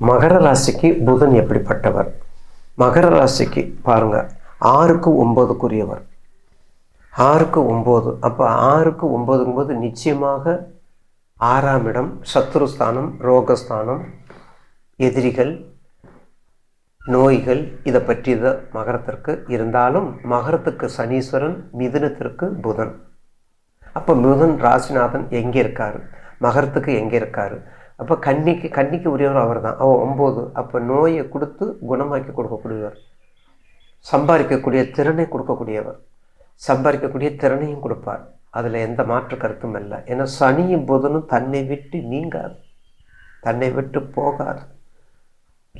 மகர ராசிக்கு புதன் எப்படிப்பட்டவர்? மகர ராசிக்கு பாருங்கள் ஆறுக்கு ஒன்பதுக்குரியவர். ஆறுக்கு ஒம்பது அப்போ ஆறுக்கு ஒம்பதுங்கும்போது நிச்சயமாக ஆறாம் இடம் சத்ருஸ்தானம் ரோகஸ்தானம் எதிரிகள் நோய்கள் இதை பற்றியது மகரத்திற்கு. இருந்தாலும் மகரத்துக்கு சனீஸ்வரன் மிதுனத்திற்கு புதன். அப்போ மிதுன் ராசிநாதன் எங்கே இருக்கார்? மகரத்துக்கு எங்கே இருக்கார்? அப்போ கன்னிக்கு கன்னிக்கு உரியவர் அவர் தான் அவன் ஒம்பது. அப்போ நோயை கொடுத்து குணமாக்கி கொடுக்கக்கூடியவர். சம்பாதிக்கக்கூடிய திறனை கொடுக்கக்கூடியவர். சம்பாதிக்கக்கூடிய திறனையும் கொடுப்பார். அதில் எந்த மாற்று கருத்தும் இல்லை. ஏன்னா சனியும் புதனும் தன்னை விட்டு நீங்காது. தன்னை விட்டு போகாது.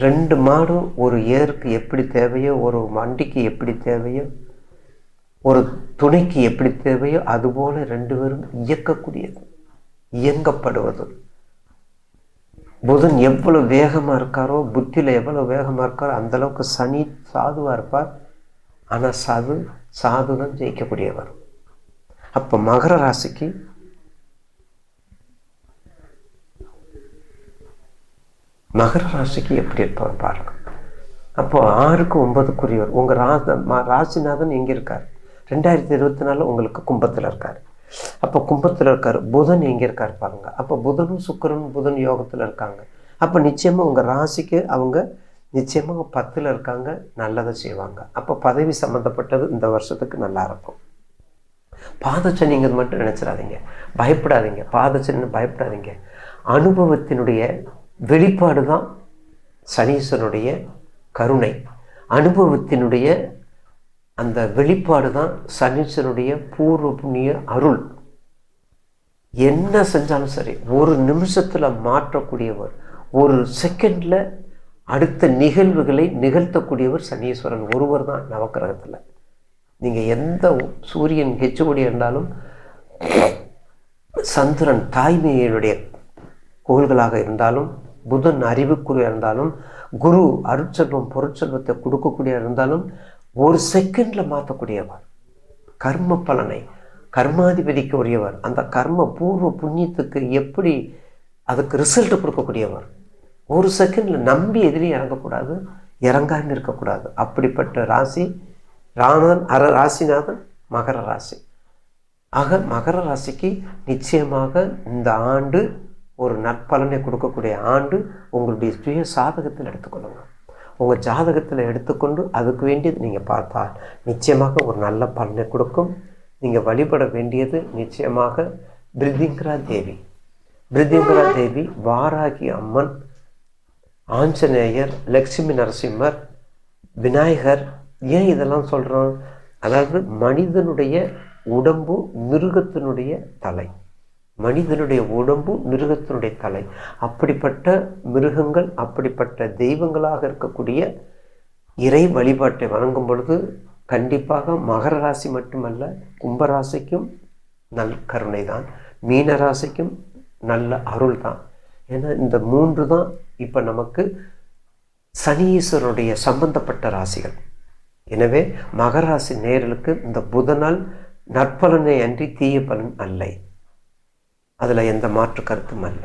ரெண்டு மாடும் ஒரு ஏருக்கு எப்படி தேவையோ ஒரு வண்டிக்கு எப்படி தேவையோ ஒரு துணைக்கு எப்படி தேவையோ அதுபோல் ரெண்டு பேரும் இயக்கக்கூடியது. இயங்கப்படுவது. புதன் எவ்வளவு வேகமாக இருக்காரோ புத்தியில் எவ்வளோ வேகமாக இருக்காரோ அந்தளவுக்கு சனி சாதுவாக இருப்பார். ஆனால் சாது சாது தான் ஜெயிக்கக்கூடியவர். அப்போ மகர ராசிக்கு மகர ராசிக்கு எப்படி இருப்பார் பாருங்க. அப்போ ஆறுக்கு ஒன்பதுக்குரியவர். உங்கள் ராச ராசிநாதன் எங்கே இருக்கார்? ரெண்டாயிரத்தி இருபத்தி நாலில் உங்களுக்கு கும்பத்தில் இருக்கார். அப்போ கும்பத்தில் இருக்கார். புதன் எங்கே இருக்கார் பாருங்க. அப்போ புதனும் சுக்கரனும் புதன் யோகத்தில் இருக்காங்க. அப்போ நிச்சயமாக உங்கள் ராசிக்கு அவங்க நிச்சயமாக பத்தில் இருக்காங்க. நல்லதை செய்வாங்க. அப்போ பதவி சம்மந்தப்பட்டது இந்த வருஷத்துக்கு நல்லா இருக்கும். பாதச்சனிங்கிறது மட்டும் நினச்சிடாதீங்க. பயப்படாதீங்க. பாதச்சனின்னு பயப்படாதீங்க. அனுபவத்தினுடைய வெளிப்பாடு தான் சனீஸ்வரனுடைய கருணை. அனுபவத்தினுடைய அந்த வெளிப்பாடு தான் சனீஸ்வரனுடைய பூர்வ புண்ணிய அருள். என்ன செஞ்சாலும் சரி ஒரு நிமிஷத்தில் மாற்றக்கூடியவர் ஒரு செகண்டில் அடுத்த நிகழ்வுகளை நிகழ்த்தக்கூடியவர் சனீஸ்வரன். ஒருவர் தான் நவக்கிரகத்தில். நீங்கள் எந்த சூரியன் ஹெச்சுபடி இருந்தாலும் சந்திரன் தாய்மையினுடைய கோள்களாக இருந்தாலும் புதன் அறிவுக்குரிய இருந்தாலும் குரு அருட்செல்வம் பொருட்செல்வத்தை கொடுக்கக்கூடிய இருந்தாலும் ஒரு செகண்டில் மாற்றக்கூடியவர். கர்ம பலனை கர்மாதிபதிக்கு உரியவர் அந்த கர்ம பூர்வ புண்ணியத்துக்கு எப்படி அதுக்கு ரிசல்ட் கொடுக்கக்கூடியவர். ஒரு செகண்டில் நம்பி எதிரி இறங்கக்கூடாது இறங்காமல் இருக்கக்கூடாது அப்படிப்பட்ட ராசி ராணன் அர ராசிநாதன் மகர ராசி. ஆக மகர ராசிக்கு நிச்சயமாக இந்த ஆண்டு ஒரு நற்பலனை கொடுக்கக்கூடிய ஆண்டு உங்களுடைய சுய சாதகத்தில் எடுத்துக்கொள்ளுங்க. உங்கள் ஜாதகத்தில் எடுத்துக்கொண்டு அதுக்கு வேண்டியது நீங்கள் பார்த்தால் நிச்சயமாக ஒரு நல்ல பலனை கொடுக்கும். நீங்கள் வழிபட வேண்டியது நிச்சயமாக பிரிதிங்கரா தேவி. பிரிதிங்கரா தேவி வாராகி அம்மன் ஆஞ்சநேயர் லக்ஷ்மி நரசிம்மர் விநாயகர். ஏன் இதெல்லாம் சொல்கிறோம் அதாவது மனிதனுடைய உடம்பு மிருகத்தினுடைய தலை. மனிதனுடைய உடம்பு மிருகத்தினுடைய தலை. அப்படிப்பட்ட மிருகங்கள் அப்படிப்பட்ட தெய்வங்களாக இருக்கக்கூடிய இறை வழிபாட்டை வணங்கும் பொழுது கண்டிப்பாக மகர ராசி மட்டுமல்ல கும்பராசிக்கும் நல் கருணை தான் மீன ராசிக்கும் நல்ல அருள் தான் ஏன்னா இந்த மூன்று தான் இப்போ நமக்கு சனீஸ்வரனுடைய சம்பந்தப்பட்ட ராசிகள். எனவே மகராசி நேர்களுக்கு இந்த புதனால் நற்பலனை அன்றி தீய பலன் அல்ல. அதில் எந்த மாற்று கருத்தும் அல்ல.